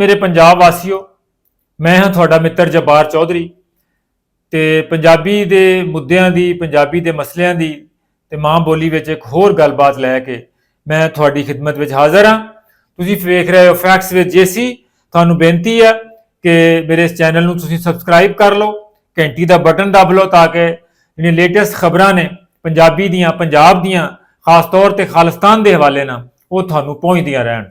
ਮੇਰੇ ਪੰਜਾਬ ਵਾਸੀਓ, ਮੈਂ ਹਾਂ ਤੁਹਾਡਾ ਮਿੱਤਰ ਜਬਾਰ ਚੌਧਰੀ ਤੇ ਪੰਜਾਬੀ ਦੇ ਮੁੱਦਿਆਂ ਦੀ, ਪੰਜਾਬੀ ਦੇ ਮਸਲਿਆਂ ਦੀ ਤੇ ਮਾਂ ਬੋਲੀ ਵਿੱਚ ਇੱਕ ਹੋਰ ਗੱਲਬਾਤ ਲੈ ਕੇ ਮੈਂ ਤੁਹਾਡੀ ਖਿਦਮਤ ਵਿੱਚ ਹਾਜ਼ਰ ਹਾਂ। ਤੁਸੀਂ ਵੇਖ ਰਹੇ ਹੋ ਫੈਕਟਸ ਵਿਦ ਜੇਸੀ ਤੁਹਾਨੂੰ ਬੇਨਤੀ ਹੈ ਕਿ ਮੇਰੇ ਇਸ ਚੈਨਲ ਨੂੰ ਤੁਸੀਂ ਸਬਸਕ੍ਰਾਈਬ ਕਰ ਲਓ, ਘੰਟੀ ਦਾ ਬਟਨ ਦਬ ਲਓ ਤਾਂ ਕਿ ਜਿਹੜੀਆਂ ਲੇਟੈਸਟ ਖਬਰਾਂ ਨੇ ਪੰਜਾਬੀ ਦੀਆਂ, ਪੰਜਾਬ ਦੀਆਂ, ਖਾਸ ਤੌਰ ਤੇ ਖਾਲਿਸਤਾਨ ਦੇ ਹਵਾਲੇ ਨਾਲ, ਉਹ ਤੁਹਾਨੂੰ ਪਹੁੰਚਦੀਆਂ ਰਹਿਣ।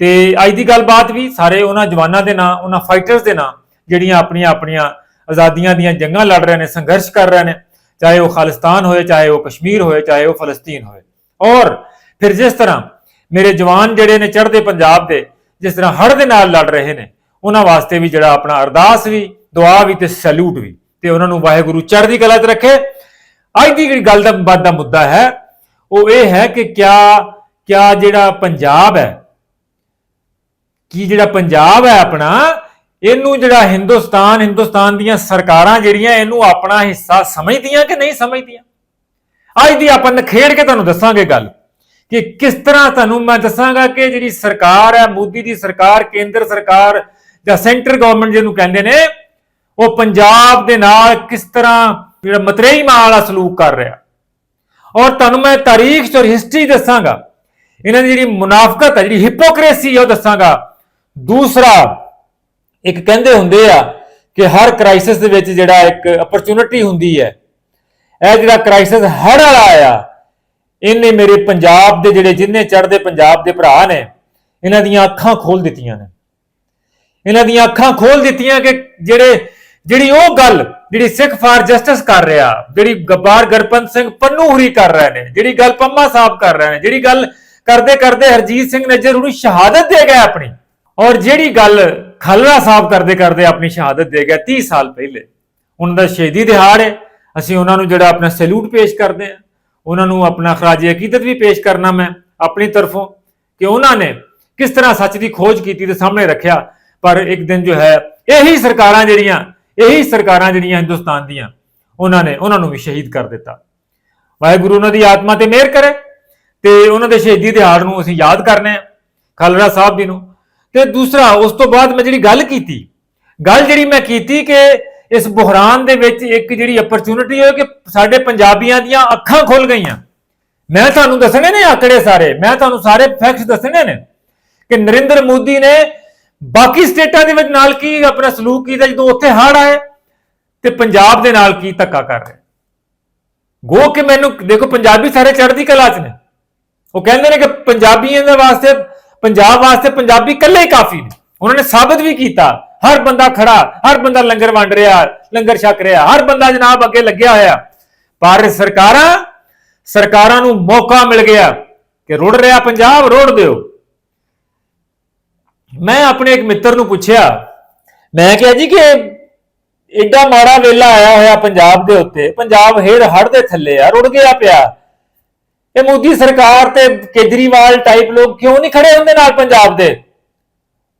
ਤੇ ਅੱਜ ਦੀ ਗੱਲਬਾਤ ਵੀ ਸਾਰੇ ਉਹਨਾਂ ਜਵਾਨਾਂ ਦੇ ਨਾਂ, ਉਹਨਾਂ ਫਾਈਟਰਸ ਦੇ ਨਾਂ, ਜਿਹੜੀਆਂ ਆਪਣੀਆਂ ਆਪਣੀਆਂ ਆਜ਼ਾਦੀਆਂ ਦੀਆਂ ਜੰਗਾਂ ਲੜ ਰਹੇ ਨੇ, ਸੰਘਰਸ਼ ਕਰ ਰਹੇ ਨੇ, ਚਾਹੇ ਉਹ ਖਾਲਿਸਤਾਨ ਹੋਏ, ਚਾਹੇ ਉਹ ਕਸ਼ਮੀਰ ਹੋਏ, ਚਾਹੇ ਉਹ ਫਲਸਤੀਨ ਹੋਏ। ਔਰ ਫਿਰ ਜਿਸ ਤਰ੍ਹਾਂ ਮੇਰੇ ਜਵਾਨ ਜਿਹੜੇ ਨੇ ਚੜ੍ਹਦੇ ਪੰਜਾਬ ਦੇ, ਜਿਸ ਤਰ੍ਹਾਂ ਹੜ੍ਹ ਦੇ ਨਾਲ ਲੜ ਰਹੇ ਨੇ, ਉਹਨਾਂ ਵਾਸਤੇ ਵੀ ਜਿਹੜਾ ਆਪਣਾ ਅਰਦਾਸ ਵੀ, ਦੁਆ ਵੀ ਤੇ ਸੈਲੂਟ ਵੀ, ਤੇ ਉਹਨਾਂ ਨੂੰ ਵਾਹਿਗੁਰੂ ਚੜ੍ਹਦੀ ਕਲਾ 'ਚ ਰੱਖੇ। ਅੱਜ ਦੀ ਜਿਹੜੀ ਗੱਲ ਦਾ ਬਾਤ ਦਾ ਮੁੱਦਾ ਹੈ, ਉਹ ਇਹ ਹੈ ਕਿ ਕਿਆ ਕਿਆ ਜਿਹੜਾ ਪੰਜਾਬ ਹੈ ਕਿ ਜਿਹੜਾ ਪੰਜਾਬ ਹੈ ਆਪਣਾ, ਇਹਨੂੰ ਜਿਹੜਾ ਹਿੰਦੁਸਤਾਨ ਹਿੰਦੁਸਤਾਨ ਦੀਆਂ ਸਰਕਾਰਾਂ ਜਿਹੜੀਆਂ, ਇਹਨੂੰ ਆਪਣਾ ਹਿੱਸਾ ਸਮਝਦੀਆਂ ਕਿ ਨਹੀਂ ਸਮਝਦੀਆਂ? ਅੱਜ ਦੀ ਆਪਾਂ ਨਖੇੜ ਕੇ ਤੁਹਾਨੂੰ ਦੱਸਾਂਗੇ ਗੱਲ ਕਿ ਕਿਸ ਤਰ੍ਹਾਂ ਤੁਹਾਨੂੰ ਮੈਂ ਦੱਸਾਂਗਾ ਕਿ ਜਿਹੜੀ ਸਰਕਾਰ ਹੈ, ਮੋਦੀ ਦੀ ਸਰਕਾਰ, ਕੇਂਦਰ ਸਰਕਾਰ ਜਾਂ ਸੈਂਟਰ ਗਵਰਨਮੈਂਟ ਜਿਹਨੂੰ ਕਹਿੰਦੇ ਨੇ, ਉਹ ਪੰਜਾਬ ਦੇ ਨਾਲ ਕਿਸ ਤਰ੍ਹਾਂ ਜਿਹੜਾ ਮਤਰੇਈ ਮਾਂ ਵਾਲਾ ਸਲੂਕ ਕਰ ਰਿਹਾ। ਔਰ ਤੁਹਾਨੂੰ ਮੈਂ ਤਾਰੀਖ ਔਰ ਹਿਸਟਰੀ ਦੱਸਾਂਗਾ। ਇਹਨਾਂ ਦੀ ਜਿਹੜੀ ਮੁਨਾਫਕਤ ਹੈ, ਜਿਹੜੀ ਹਿਪੋਕ੍ਰੇਸੀ ਹੈ, ਉਹ ਦੱਸਾਂਗਾ। ਦੂਸਰਾ, ਇੱਕ ਕਹਿੰਦੇ ਹੁੰਦੇ ਆ ਕਿ ਹਰ ਕ੍ਰਾਈਸਿਸ ਦੇ ਵਿੱਚ ਜਿਹੜਾ ਇੱਕ ਅਪਰਚੂਨਿਟੀ ਹੁੰਦੀ ਹੈ, ਇਹ ਜਿਹੜਾ ਕ੍ਰਾਈਸਿਸ ਹੜ ਵਾਲਾ ਆਇਆ, ਇਹਨੇ ਮੇਰੇ ਪੰਜਾਬ ਦੇ ਜਿਹੜੇ ਜਿੰਨੇ ਚੜਦੇ ਪੰਜਾਬ ਦੇ ਭਰਾ ਨੇ, ਇਹਨਾਂ ਦੀਆਂ ਅੱਖਾਂ ਖੋਲ ਦਿੱਤੀਆਂ ਨੇ। ਇਹਨਾਂ ਦੀਆਂ ਅੱਖਾਂ ਖੋਲ ਦਿੱਤੀਆਂ ਕਿ ਜਿਹੜੇ, ਜਿਹੜੀ ਉਹ ਗੱਲ, ਜਿਹੜੀ ਸਿੱਖ ਫਾਰ ਜਸਟਿਸ ਕਰ ਰਿਹਾ, ਜਿਹੜੀ ਗੱਬਾਰ ਗਰਪੰਤ ਸਿੰਘ ਪੰਨੂ ਹੁਰੀ ਕਰ ਰਹੇ ਨੇ, ਜਿਹੜੀ ਗੱਲ ਪੰਮਾ ਸਾਹਿਬ ਕਰ ਰਹੇ ਨੇ, ਜਿਹੜੀ ਗੱਲ ਕਰਦੇ ਕਰਦੇ ਹਰਜੀਤ ਸਿੰਘ ਨਜ਼ਰ ਉਹਨੂੰ ਸ਼ਹਾਦਤ ਦੇ ਗਿਆ ਆਪਣੀ ਔਰ ਜਿਹੜੀ ਗੱਲ ਖਲਰਾ ਸਾਹਿਬ ਕਰਦੇ ਕਰਦੇ ਆਪਣੀ ਸ਼ਹਾਦਤ ਦੇ ਗਿਆ 30 ਸਾਲ ਪਹਿਲੇ, ਉਹਨਾਂ ਦਾ ਸ਼ਹੀਦੀ ਦਿਹਾੜ ਹੈ ਅਸੀਂ ਉਹਨਾਂ ਨੂੰ ਜਿਹੜਾ ਆਪਣਾ ਸੈਲੂਟ ਪੇਸ਼ ਕਰਦੇ ਹਾਂ, ਉਹਨਾਂ ਨੂੰ ਆਪਣਾ ਖਰਾਜ ਅਕੀਦਤ ਵੀ ਪੇਸ਼ ਕਰਨਾ ਮੈਂ ਆਪਣੀ ਤਰਫੋਂ, ਕਿ ਉਹਨਾਂ ਨੇ ਕਿਸ ਤਰ੍ਹਾਂ ਸੱਚ ਦੀ ਖੋਜ ਕੀਤੀ ਤੇ ਸਾਹਮਣੇ ਰੱਖਿਆ, ਪਰ ਇੱਕ ਦਿਨ ਜੋ ਹੈ, ਇਹੀ ਸਰਕਾਰਾਂ ਜਿਹੜੀਆਂ, ਇਹੀ ਸਰਕਾਰਾਂ ਜਿਹੜੀਆਂ ਹਿੰਦੁਸਤਾਨ ਦੀਆਂ, ਉਹਨਾਂ ਨੇ ਉਹਨਾਂ ਨੂੰ ਵੀ ਸ਼ਹੀਦ ਕਰ ਦਿੱਤਾ। ਵਾਹਿਗੁਰੂ ਉਹਨਾਂ ਦੀ ਆਤਮਾ ਤੇ ਮਿਹਰ ਕਰੇ ਤੇ ਉਹਨਾਂ ਦੇ ਸ਼ਹੀਦੀ ਦਿਹਾੜ ਨੂੰ ਅਸੀਂ ਯਾਦ ਕਰਨੇ ਆ ਖਾਲੜਾ ਸਾਹਿਬ ਜੀ ਨੂੰ ਤੇ ਦੂਸਰਾ, ਉਸ ਤੋਂ ਬਾਅਦ ਮੈਂ ਜਿਹੜੀ ਗੱਲ ਕੀਤੀ, ਗੱਲ ਜਿਹੜੀ ਮੈਂ ਕੀਤੀ ਕਿ ਇਸ ਬੁਹਰਾਨ ਦੇ ਵਿੱਚ ਇੱਕ ਜਿਹੜੀ ਅਪਰਚੂਨਿਟੀ ਹੋਈ ਕਿ ਸਾਡੇ ਪੰਜਾਬੀਆਂ ਦੀਆਂ ਅੱਖਾਂ ਖੁੱਲ ਗਈਆਂ। ਮੈਂ ਤੁਹਾਨੂੰ ਦੱਸਣੇ ਨੇ ਆਕੜੇ ਸਾਰੇ, ਮੈਂ ਤੁਹਾਨੂੰ ਸਾਰੇ ਫੈਕਟਸ ਦੱਸਣੇ ਨੇ ਕਿ ਨਰਿੰਦਰ ਮੋਦੀ ਨੇ ਬਾਕੀ ਸਟੇਟਾਂ ਦੇ ਵਿੱਚ ਨਾਲ ਕੀ ਆਪਣਾ ਸਲੂਕ ਕੀਤਾ, ਜਦੋਂ ਉੱਥੇ ਹੜ੍ਹ ਆਏ ਤੇ ਪੰਜਾਬ ਦੇ ਨਾਲ ਕੀ ਧੱਕਾ ਕਰ ਰਿਹਾ। ਗੋ ਕਿ ਮੈਨੂੰ, ਦੇਖੋ ਪੰਜਾਬੀ ਸਾਰੇ ਚੜ੍ਹਦੀ ਕਲਾ 'ਚ ਨੇ। ਉਹ ਕਹਿੰਦੇ ਨੇ ਕਿ ਪੰਜਾਬੀਆਂ ਦੇ ਵਾਸਤੇ ਪੰਜਾਬ ਵਾਸਤੇ ਪੰਜਾਬੀ ਇਕੱਲੇ ਹੀ ਕਾਫੀ ਨੇ। ਉਹਨਾਂ ਨੇ ਸਾਬਤ ਵੀ ਕੀਤਾ। ਹਰ ਬੰਦਾ ਖੜਾ, ਹਰ ਬੰਦਾ ਲੰਗਰ ਵੰਡ ਰਿਹਾ, ਲੰਗਰ ਛਕ ਰਿਹਾ, ਹਰ ਬੰਦਾ ਜਨਾਬ ਅੱਗੇ ਲੱਗਿਆ ਹੋਇਆ। ਪਰ ਸਰਕਾਰਾਂ ਸਰਕਾਰਾਂ ਨੂੰ ਮੌਕਾ ਮਿਲ ਗਿਆ ਕਿ ਰੁੜ ਰਿਹਾ ਪੰਜਾਬ, ਰੋੜ ਦਿਓ। ਮੈਂ ਆਪਣੇ ਇੱਕ ਮਿੱਤਰ ਨੂੰ ਪੁੱਛਿਆ, ਮੈਂ ਕਿਹਾ ਜੀ ਕਿ ਐਡਾ ਮਾੜਾ ਵੇਲਾ ਆਇਆ ਹੋਇਆ ਪੰਜਾਬ ਦੇ ਉੱਤੇ, ਪੰਜਾਬ ਹੇੜ ਹੜ ਦੇ ਥੱਲੇ ਆ, ਰੁੜ ਗਿਆ ਪਿਆ। ਇਹ ਮੋਦੀ ਸਰਕਾਰ ਤੇ ਕੇਜਰੀਵਾਲ ਟਾਈਪ ਲੋਕ ਕਿਉਂ ਨਹੀਂ ਖੜੇ ਹੁੰਦੇ ਨਾਲ ਪੰਜਾਬ ਦੇ?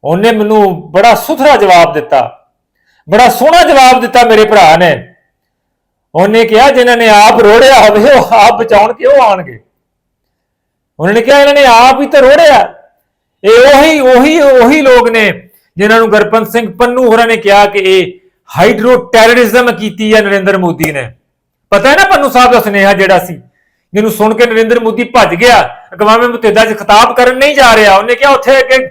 ਉਹਨੇ ਮੈਨੂੰ ਬੜਾ ਸੁਥਰਾ ਜਵਾਬ ਦਿੱਤਾ। ਬੜਾ ਸੋਹਣਾ ਜਵਾਬ ਦਿੱਤਾ ਮੇਰੇ ਭਰਾ ਨੇ। ਉਹਨੇ ਕਿਹਾ ਜਿਨ੍ਹਾਂ ਨੇ ਆਪ ਰੋੜਿਆ ਹੋਵੇ, ਉਹ ਆਪ ਬਚਾਉਣ ਕਿਉਂ ਆਣਗੇ ਉਹਨਾਂ ਨੇ ਕਿਹਾ ਇਹਨਾਂ ਨੇ ਆਪ ਹੀ ਤਾਂ ਰੋੜਿਆ। ਇਹ ਉਹੀ ਉਹੀ ਉਹੀ ਲੋਕ ਨੇ ਜਿਨ੍ਹਾਂ ਨੂੰ ਗਰਪੰਤ ਸਿੰਘ ਪੰਨੂ ਹੋਰਾਂ ਨੇ ਕਿਹਾ ਕਿ ਇਹ ਹਾਈਡਰੋ ਟੈਰਰਿਜ਼ਮ ਕੀਤੀ ਹੈ ਨਰਿੰਦਰ ਮੋਦੀ ਨੇ। ਪਤਾ ਹੈ ਨਾ ਪੰਨੂ ਸਾਹਿਬ ਦਾ ਸੁਨੇਹਾ ਜਿਹੜਾ ਸੀ? ਜਿਹਨੂੰ ਸੁਣ ਕੇ ਨਰਿੰਦਰ ਮੋਦੀ ਭੱਜ ਗਿਆ। ਅਕਵਾਮੇ ਮੁਤਹਿਦਾ 'ਚ ਖਿਤਾਬ ਕਰਨ ਨਹੀਂ ਜਾ ਰਿਹਾ। ਉਹਨੇ ਕਿਹਾ ਉੱਥੇ ਅੱਗੇ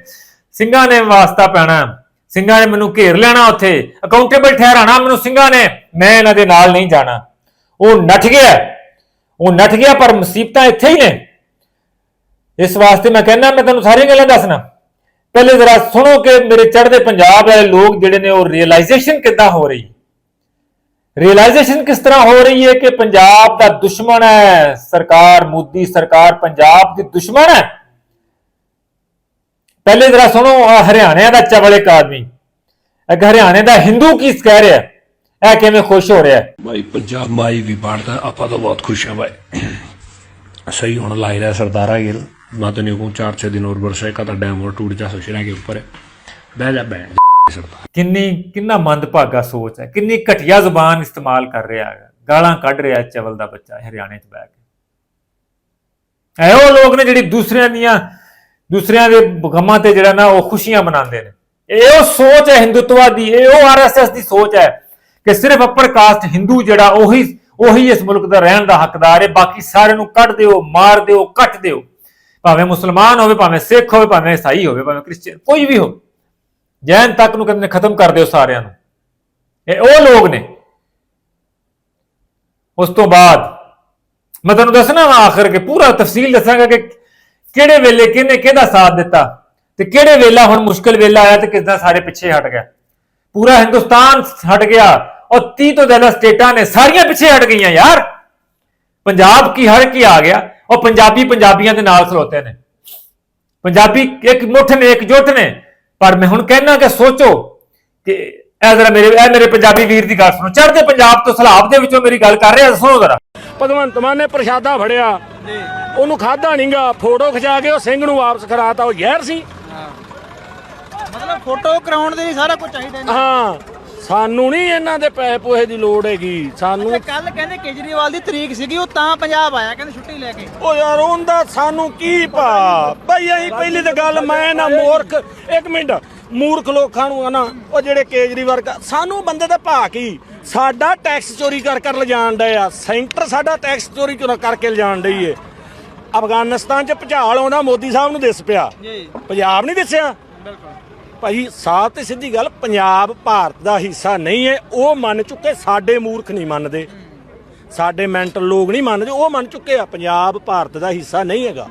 ਸਿੰਘਾਂ ਨੇ ਵਾਸਤਾ ਪੈਣਾ। ਸਿੰਘਾਂ ਨੇ ਮੈਨੂੰ ਘੇਰ ਲੈਣਾ ਉੱਥੇ। ਅਕਾਊਂਟੇਬਲ ਠਹਿਰਾਣਾ ਮੈਨੂੰ ਸਿੰਘਾਂ ਨੇ। ਮੈਂ ਇਹਨਾਂ ਦੇ ਨਾਲ ਨਹੀਂ ਜਾਣਾ। ਉਹ ਨੱਠ ਗਿਆ। ਉਹ ਨੱਠ ਗਿਆ, ਪਰ ਮੁਸੀਬਤਾਂ ਇੱਥੇ ਹੀ ਨੇ। ਇਸ ਵਾਸਤੇ ਮੈਂ ਕਹਿੰਦਾ, ਮੈਂ ਤੁਹਾਨੂੰ ਸਾਰੀਆਂ ਗੱਲਾਂ ਦੱਸਣਾ। ਪਹਿਲੇ ਜ਼ਰਾ ਸੁਣੋ ਕਿ ਮੇਰੇ ਚੜ੍ਹਦੇ ਪੰਜਾਬ ਵਾਲੇ ਲੋਕ ਜਿਹੜੇ ਨੇ, ਉਹ ਰਿਅਲਾਈਜੇਸ਼ਨ ਕਿੱਦਾਂ ਹੋ ਰਹੀ ਰਿਅਲਾਈਜੇਸ਼ਨ ਕਿਸ ਤਰ੍ਹਾਂ ਹੋ ਰਹੀ ਹੈ ਕਿ ਪੰਜਾਬ ਦਾ ਦੁਸ਼ਮਣ ਹੈ ਸਰਕਾਰ ਮੋਦੀ ਸਰਕਾਰ ਪੰਜਾਬ ਦੀ ਦੁਸ਼ਮਣ ਹੈ ਪਹਿਲੇ ਜ਼ਰਾ ਸੁਣੋ ਆਹ ਹਰਿਆਣੇ ਦਾ ਚਵਲ ਇੱਕ ਆਦਮੀ ਇੱਕ ਹਰਿਆਣੇ ਦਾ ਹਿੰਦੂ ਕੀ ਕਹਿ ਰਿਹਾ ਹੈ? ਇਹ ਕਿਵੇਂ ਖੁਸ਼ ਹੋ ਰਿਹਾ ਹੈ ਭਾਈ ਪੰਜਾਬ ਮਾਈ ਵੀ ਬਾੜਦਾ ਆਪਾਂ ਤਾਂ ਬਹੁਤ ਖੁਸ਼ ਹਾਂ ਭਾਈ सही होने लग रहा है सरदारा गिल मैं तो नहीं कहूँ चार छह दिन और बरसा का डैम और टूट जा सशरा के ऊपर है बह जा बैठ सरदार ਕਿੰਨੀ, ਕਿੰਨਾ ਮੰਦਭਾਗਾ ਸੋਚ ਹੈ, ਕਿੰਨੀ ਘਟੀਆ ਜ਼ੁਬਾਨ ਇਸਤੇਮਾਲ ਕਰ ਰਿਹਾ ਹੈ, ਗਾਲਾਂ ਕੱਢ ਰਿਹਾ ਚਵਲ ਦਾ ਬੱਚਾ ਹਰਿਆਣੇ 'ਚ ਬਹਿ ਕੇ। ਐ ਉਹ ਲੋਕ ਨੇ ਜਿਹੜੀ ਦੂਸਰਿਆਂ ਦੀਆਂ, ਦੂਸਰਿਆਂ ਦੇ ਗਮਾਂ ਤੇ ਜਿਹੜਾ ਨਾ ਉਹ ਖੁਸ਼ੀਆਂ ਮਨਾਉਂਦੇ ਨੇ। ਇਹ ਉਹ ਸੋਚ ਹੈ ਹਿੰਦੂਤਵਾਦੀ ਇਹ ਉਹ ਆਰਐਸਐਸ ਦੀ ਸੋਚ ਹੈ ਕਿ ਸਿਰਫ ਅਪਰ ਕਾਸਟ ਹਿੰਦੂ ਜਿਹੜਾ ਉਹੀ ਉਹੀ ਇਸ ਮੁਲਕ ਦਾ ਰਹਿਣ ਦਾ ਹੱਕਦਾਰ ਹੈ, ਬਾਕੀ ਸਾਰਿਆਂ ਨੂੰ ਕੱਢ ਦਿਓ, ਮਾਰ ਦਿਓ, ਕੱਟ ਦਿਓ। ਭਾਵੇਂ ਮੁਸਲਮਾਨ ਹੋਵੇ, ਭਾਵੇਂ ਸਿੱਖ ਹੋਵੇ, ਭਾਵੇਂ ਈਸਾਈ ਹੋਵੇ, ਭਾਵੇਂ ਕ੍ਰਿਸਚੀਅਨ, ਕੋਈ ਵੀ ਹੋਵੇ। ਜੈਨ ਤੱਕ ਨੂੰ ਕਹਿੰਦੇ ਨੇ ਖਤਮ ਕਰ ਦਿਓ ਸਾਰਿਆਂ ਨੂੰ। ਇਹ ਉਹ ਲੋਕ ਨੇ। ਉਸ ਤੋਂ ਬਾਅਦ ਮੈਂ ਤੁਹਾਨੂੰ ਦੱਸਣਾ ਵਾ ਆਖਰ ਕੇ ਪੂਰਾ ਤਫਸੀਲ ਦੱਸਾਂਗਾ ਕਿ ਕਿਹੜੇ ਵੇਲੇ ਕਿਹਨੇ ਕਿਹਦਾ ਸਾਥ ਦਿੱਤਾ ਤੇ ਕਿਹੜੇ ਵੇਲਾ ਹੁਣ ਮੁਸ਼ਕਲ ਵੇਲਾ ਆਇਆ ਤੇ ਕਿਸਦਾ ਸਾਰੇ ਪਿੱਛੇ ਹਟ ਗਿਆ। ਪੂਰਾ ਹਿੰਦੁਸਤਾਨ ਹਟ ਗਿਆ ਔਰ 30 ਤੋਂ ਜ਼ਿਆਦਾ ਸਟੇਟਾਂ ਨੇ ਸਾਰੀਆਂ ਪਿੱਛੇ ਹਟ ਗਈਆਂ ਯਾਰ। ਪੰਜਾਬ ਕੀ ਹੜ ਕੀ ਆ ਗਿਆ ਉਹ ਪੰਜਾਬੀ ਪੰਜਾਬੀਆਂ ਦੇ ਨਾਲ ਖਲੋਤੇ ਨੇ। ਪੰਜਾਬੀ ਇੱਕ ਮੁੱਠ ਨੇ, ਇੱਕ ਜੁੱਟ ਨੇ। ਪਰ ਮੈਂ ਹੁਣ ਕਹਿਣਾ ਕਿ ਸੋਚੋ ਕਿ ਇਹ ਜ਼ਰਾ ਮੇਰੇ ਇਹ ਮੇਰੇ ਪੰਜਾਬੀ ਵੀਰ ਦੀ ਗੱਲ ਸੁਣੋ। ਚੜ੍ਹਦੇ ਪੰਜਾਬ ਤੋਂ ਸਲਾਬ ਦੇ ਵਿੱਚੋਂ ਮੇਰੀ ਗੱਲ ਕਰ ਰਿਹਾ ਸੁਣੋ ਜ਼ਰਾ। ਭਗਵੰਤ ਮਾਨ ਨੇ ਪ੍ਰਸ਼ਾਦਾ ਫੜਿਆ। ਉਹਨੂੰ ਖਾਦਾ ਨਹੀਂਗਾ ਫੋਟੋ ਖਿਚਾ ਕੇ ਉਹ ਸਿੰਘ ਨੂੰ ਵਾਪਸ ਕਰਾਤਾ ਉਹ ਜ਼ਹਿਰ ਸੀ। ਮਤਲਬ ਫੋਟੋ ਕਰਾਉਣ ਦੇ ਲਈ ਸਾਰਾ ਕੁਝ ਚਾਹੀਦਾ ਹਾਂ। ਸਾਨੂੰ ਨਹੀਂ ਇਹਨਾਂ ਦੇ ਪੈਸੇ ਪੋਹੇ ਦੀ ਲੋੜ ਹੈਗੀ। ਸਾਨੂੰ ਕੱਲ ਕਹਿੰਦੇ ਕੇਜਰੀਵਾਲ ਦੀ ਤਰੀਕ ਸੀਗੀ ਉਹ ਤਾਂ ਪੰਜਾਬ ਆਇਆ ਕਹਿੰਦੇ ਛੁੱਟੀ ਲੈ ਕੇ। ਉਹ ਯਾਰ ਉਹਦਾ ਸਾਨੂੰ ਕੀ ਭਾ ਬਈ ਅਸੀਂ ਪਹਿਲੀ ਤਾਂ ਗੱਲ ਮੈਂ ਨਾ ਮੂਰਖ ਇੱਕ ਮਿੰਟ। ਮੂਰਖ ਲੋਕਾਂ ਨੂੰ ਆ ਨਾ ਉਹ ਜਿਹੜੇ ਕੇਜਰੀਵਾਲ ਸਾਨੂੰ ਬੰਦੇ ਦਾ ਭਾ ਕੀ? ਸਾਡਾ ਟੈਕਸ ਚੋਰੀ ਕਰ ਕਰ ਲਿਜਾਣ ਡਏ ਆ। ਸੈਂਟਰ ਸਾਡਾ ਟੈਕਸ ਚੋਰੀ ਕਰ- ਕਰਕੇ ਲਿਜਾਣ ਡਈ ਏ? ਅਫਗਾਨਿਸਤਾਨ ਚ ਭੁਚਾਲ ਆਉਂਦਾ ਮੋਦੀ ਸਾਹਿਬ ਨੂੰ ਦਿਸ ਪਿਆ। ਜੀ। ਪੰਜਾਬ ਨਹੀਂ ਦਿਸਿਆ? ਬਿਲਕੁਲ। ਭਾਈ ਸਾਫ਼ ਤੇ ਸਿੱਧੀ ਗੱਲ ਪੰਜਾਬ ਭਾਰਤ ਦਾ ਹਿੱਸਾ ਨਹੀਂ ਹੈ। ਉਹ ਮੰਨ ਚੁੱਕੇ ਸਾਡੇ ਮੂਰਖ ਨਹੀਂ ਮੰਨਦੇ। ਸਾਡੇ ਮੈਂਟਲ ਲੋਕ ਨਹੀਂ ਮੰਨਦੇ। ਉਹ ਮੰਨ ਚੁੱਕੇ ਆ, ਪੰਜਾਬ ਭਾਰਤ ਦਾ ਹਿੱਸਾ ਨਹੀਂ ਹੈਗਾ।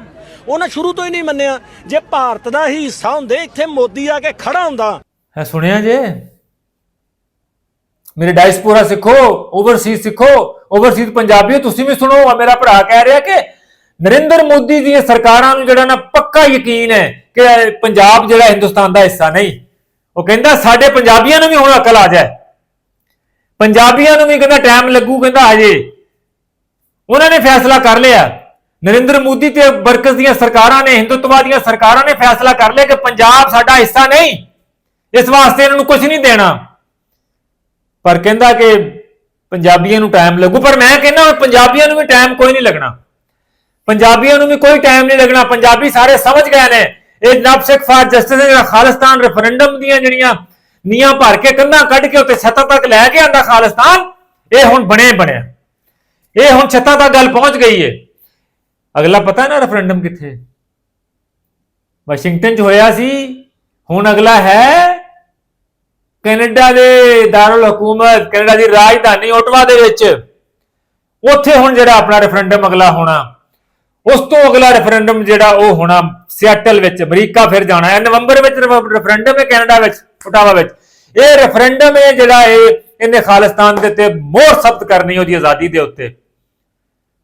ਉਹਨਾਂ ਸ਼ੁਰੂ ਤੋਂ ਹੀ ਨਹੀਂ ਮੰਨਿਆ। ਜੇ ਭਾਰਤ ਦਾ ਹੀ ਹਿੱਸਾ ਹੁੰਦੇ, ਇੱਥੇ ਮੋਦੀ ਆ ਕੇ ਖੜਾ ਹੁੰਦਾ। ਹੈ ਸੁਣਿਆ ਜੇ? ਮੇਰੇ ਡਾਇਸਪੋਰਾ ਸਿੱਖੋ, ਓਵਰਸੀਜ਼ ਸਿੱਖੋ, ਓਵਰਸੀਜ਼ ਪੰਜਾਬੀ ਤੁਸੀਂ ਵੀ ਸੁਣੋ। ਮੇਰਾ ਭਰਾ ਕਹਿ ਰਿਹਾ ਕਿ ਨਰਿੰਦਰ ਮੋਦੀ ਦੀਆਂ ਸਰਕਾਰਾਂ ਨੂੰ ਜਿਹੜਾ ਨਾ ਪੱਕਾ ਯਕੀਨ ਹੈ ਕਿ ਪੰਜਾਬ ਜਿਹੜਾ ਹਿੰਦੁਸਤਾਨ ਦਾ ਹਿੱਸਾ ਨਹੀਂ। ਉਹ ਕਹਿੰਦਾ ਸਾਡੇ ਪੰਜਾਬੀਆਂ ਨੂੰ ਵੀ ਹੁਣ ਅਕਲ ਆ ਜਾਏ। ਪੰਜਾਬੀਆਂ ਨੂੰ ਵੀ ਕਹਿੰਦਾ ਟਾਈਮ ਲੱਗੂ, ਕਹਿੰਦਾ ਹਜੇ ਉਹਨਾਂ ਨੇ ਫੈਸਲਾ ਕਰ ਲਿਆ। ਨਰਿੰਦਰ ਮੋਦੀ ਤੇ ਵਰਕਸ ਦੀਆਂ ਸਰਕਾਰਾਂ ਨੇ ਹਿੰਦੁੱਤਵਾਦੀਆਂ ਸਰਕਾਰਾਂ ਨੇ ਫੈਸਲਾ ਕਰ ਲਿਆ ਕਿ ਪੰਜਾਬ ਸਾਡਾ ਹਿੱਸਾ ਨਹੀਂ। ਇਸ ਵਾਸਤੇ ਇਹਨਾਂ ਨੂੰ ਕੁਝ ਨਹੀਂ ਦੇਣਾ। ਪਰ ਕਹਿੰਦਾ ਕਿ ਪੰਜਾਬੀਆਂ ਨੂੰ ਟਾਈਮ ਲੱਗੂ। ਪਰ ਮੈਂ ਕਹਿੰਦਾ ਪੰਜਾਬੀਆਂ ਨੂੰ ਵੀ ਟਾਈਮ ਕੋਈ ਨਹੀਂ ਲੱਗਣਾ। ਪੰਜਾਬੀਆਂ ਨੂੰ ਵੀ ਕੋਈ ਟਾਈਮ ਨਹੀਂ ਲੱਗਣਾ। ਪੰਜਾਬੀ ਸਾਰੇ ਸਮਝ ਗਏ ਨੇ। ਇਹ ਜਨਾਬ ਸਿੱਖ ਫਾਰ ਜਸਟਿਸ ਜਿਹੜਾ ਖਾਲਿਸਤਾਨ ਰੈਫਰੈਂਡਮ ਦੀਆਂ ਜਿਹੜੀਆਂ ਨੀਆਂ ਭਰ ਕੇ ਕੰਧਾਂ ਕੱਢ ਕੇ ਉੱਤੇ ਛੱਤਾਂ ਤੱਕ ਲੈ ਕੇ ਆਂਦਾ ਖਾਲਿਸਤਾਨ, ਇਹ ਹੁਣ ਬਣੇ ਬਣਿਆ। ਇਹ ਹੁਣ ਛੱਤਾਂ ਤੱਕ ਗੱਲ ਪਹੁੰਚ ਗਈ ਏ। ਅਗਲਾ ਪਤਾ ਨਾ ਰੈਫਰੈਂਡਮ ਕਿੱਥੇ? ਵਾਸ਼ਿੰਗਟਨ 'ਚ ਹੋਇਆ ਸੀ। ਹੁਣ ਅਗਲਾ ਹੈ ਕੈਨੇਡਾ ਦੇ ਦਾਰੁਲ ਹਕੂਮਤ, ਕੈਨੇਡਾ ਦੀ ਰਾਜਧਾਨੀ ਓਟਵਾ ਦੇ ਵਿੱਚ। ਉੱਥੇ ਹੁਣ ਜਿਹੜਾ ਆਪਣਾ ਰੈਫਰੈਂਡਮ ਅਗਲਾ ਹੋਣਾ। ਉਸ ਤੋਂ ਅਗਲਾ ਰੈਫਰੈਂਡਮ ਜਿਹੜਾ ਉਹ ਹੋਣਾ ਸਿਆਟਲ ਵਿੱਚ, ਅਮਰੀਕਾ ਫਿਰ ਜਾਣਾ ਹੈ। ਨਵੰਬਰ ਵਿੱਚ ਰੈਫਰੈਂਡਮ ਹੈ ਕੈਨੇਡਾ ਵਿੱਚ, ਓਟਾਵਾ ਵਿੱਚ। ਇਹ ਰੈਫਰੈਂਡਮ ਹੈ ਜਿਹੜਾ ਇਹ ਇਹਨੇ ਖਾਲਿਸਤਾਨ ਦੇ ਤੇ ਮੋਹਰ ਸਬਤ ਕਰਨੀ ਉਹਦੀ ਆਜ਼ਾਦੀ ਦੇ ਉੱਤੇ।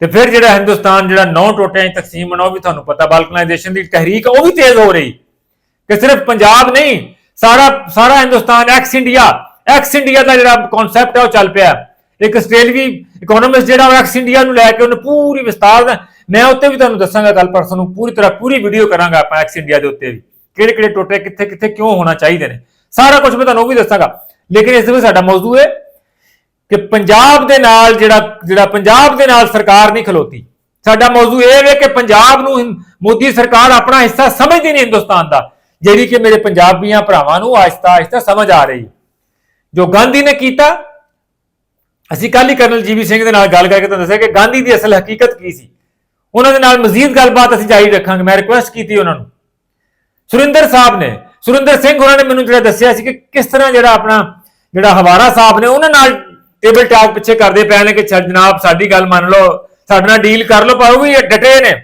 ਤੇ ਫਿਰ ਜਿਹੜਾ ਹਿੰਦੁਸਤਾਨ ਜਿਹੜਾ ਨੌ ਟੋਟਿਆਂ 'ਚ ਤਕਸੀਮ ਹੋਣਾ ਉਹ ਵੀ ਤੁਹਾਨੂੰ ਪਤਾ ਬਾਲਕਨਾਈਜੇਸ਼ਨ ਦੀ ਤਹਿਰੀਕ ਉਹ ਵੀ ਤੇਜ਼ ਹੋ ਰਹੀ। ਕਿ ਸਿਰਫ ਪੰਜਾਬ ਨਹੀਂ, ਸਾਰਾ ਸਾਰਾ Hindustan ex India ex India ਦਾ ਜਿਹੜਾ ਕਨਸੈਪਟ ਹੈ ਉਹ ਚੱਲ ਪਿਆ। ਇੱਕ ਆਸਟ੍ਰੇਲੀਵੀ ਇਕਨੋਮਿਸਟ ਜਿਹੜਾ ਉਹ ਐਕਸ ਇੰਡੀਆ ਨੂੰ ਲੈ ਕੇ ਉਹਨੇ ਪੂਰੀ ਵਿਸਤਾਰ ਮੈਂ ਉੱਤੇ ਵੀ ਤੁਹਾਨੂੰ ਦੱਸਾਂਗਾ ਕੱਲ ਪਰਸੋਂ ਨੂੰ ਪੂਰੀ ਤਰ੍ਹਾਂ ਪੂਰੀ ਵੀਡੀਓ ਕਰਾਂਗਾ ਆਪਾਂ ਐਕਸ ਇੰਡੀਆ ਦੇ ਉੱਤੇ ਵੀ। ਕਿਹੜੇ ਕਿਹੜੇ ਟੋਟੇ, ਕਿੱਥੇ ਕਿੱਥੇ ਕਿਉਂ ਹੋਣਾ ਚਾਹੀਦੇ ਨੇ। ਸਾਰਾ ਕੁਝ ਮੈਂ ਤੁਹਾਨੂੰ ਉਹ ਵੀ ਦੱਸਾਂਗਾ। ਲੇਕਿਨ ਇਸ ਵਿੱਚ ਸਾਡਾ ਮੌਜੂ ਹੈ ਕਿ ਪੰਜਾਬ ਦੇ ਨਾਲ ਜਿਹੜਾ ਜਿਹੜਾ ਪੰਜਾਬ ਦੇ ਨਾਲ ਸਰਕਾਰ ਨਹੀਂ ਖਲੋਤੀ। ਸਾਡਾ ਮੌਜੂ ਇਹ ਹੈ ਕਿ ਪੰਜਾਬ ਨੂੰ ਮੋਦੀ ਸਰਕਾਰ ਆਪਣਾ ਹਿੱਸਾ ਸਮਝਦੀ ਨਹੀਂ ਹਿੰਦੁਸਤਾਨ ਦਾ। ਜਿਹੜੀ ਕਿ ਮੇਰੇ ਪੰਜਾਬੀਆਂ ਭਰਾਵਾਂ ਨੂੰ ਆਹਿਸਤਾ ਆਹਿਸਤਾ ਸਮਝ ਆ ਰਹੀ। ਜੋ ਗਾਂਧੀ ਨੇ ਕੀਤਾ, ਅਸੀਂ ਕੱਲ ਹੀ ਕਰਨਲ ਜੀਵੀ ਸਿੰਘ ਦੇ ਨਾਲ ਗੱਲ ਕਰਕੇ ਤੁਹਾਨੂੰ ਦੱਸਿਆ ਕਿ ਗਾਂਧੀ ਦੀ ਅਸਲ ਹਕੀਕਤ ਕੀ ਸੀ। ਉਹਨਾਂ ਦੇ ਨਾਲ ਮਜ਼ੀਦ ਗੱਲਬਾਤ ਅਸੀਂ ਜਾਰੀ ਰੱਖਾਂਗੇ। ਮੈਂ ਰਿਕੁਐਸਟ ਕੀਤੀ ਉਹਨਾਂ ਨੂੰ। ਸੁਰਿੰਦਰ ਸਾਹਿਬ ਨੇ, ਸੁਰਿੰਦਰ ਸਿੰਘ ਉਹਨਾਂ ਨੇ ਮੈਨੂੰ ਜਿਹੜਾ ਦੱਸਿਆ ਸੀ ਕਿ ਕਿਸ ਤਰ੍ਹਾਂ ਜਿਹੜਾ ਆਪਣਾ ਜਿਹੜਾ ਹਵਾਰਾ ਸਾਹਿਬ ਨੇ, ਉਹਨਾਂ ਨਾਲ ਟੇਬਲ ਟਾਕ ਪਿੱਛੇ ਕਰਦੇ ਪਏ ਨੇ ਕਿ ਜਨਾਬ, ਸਾਡੀ ਗੱਲ ਮੰਨ ਲਓ, ਸਾਡੇ ਨਾਲ ਡੀਲ ਕਰ ਲਓ, ਪਰ ਉਹ ਵੀ ਡਟੇ ਨੇ।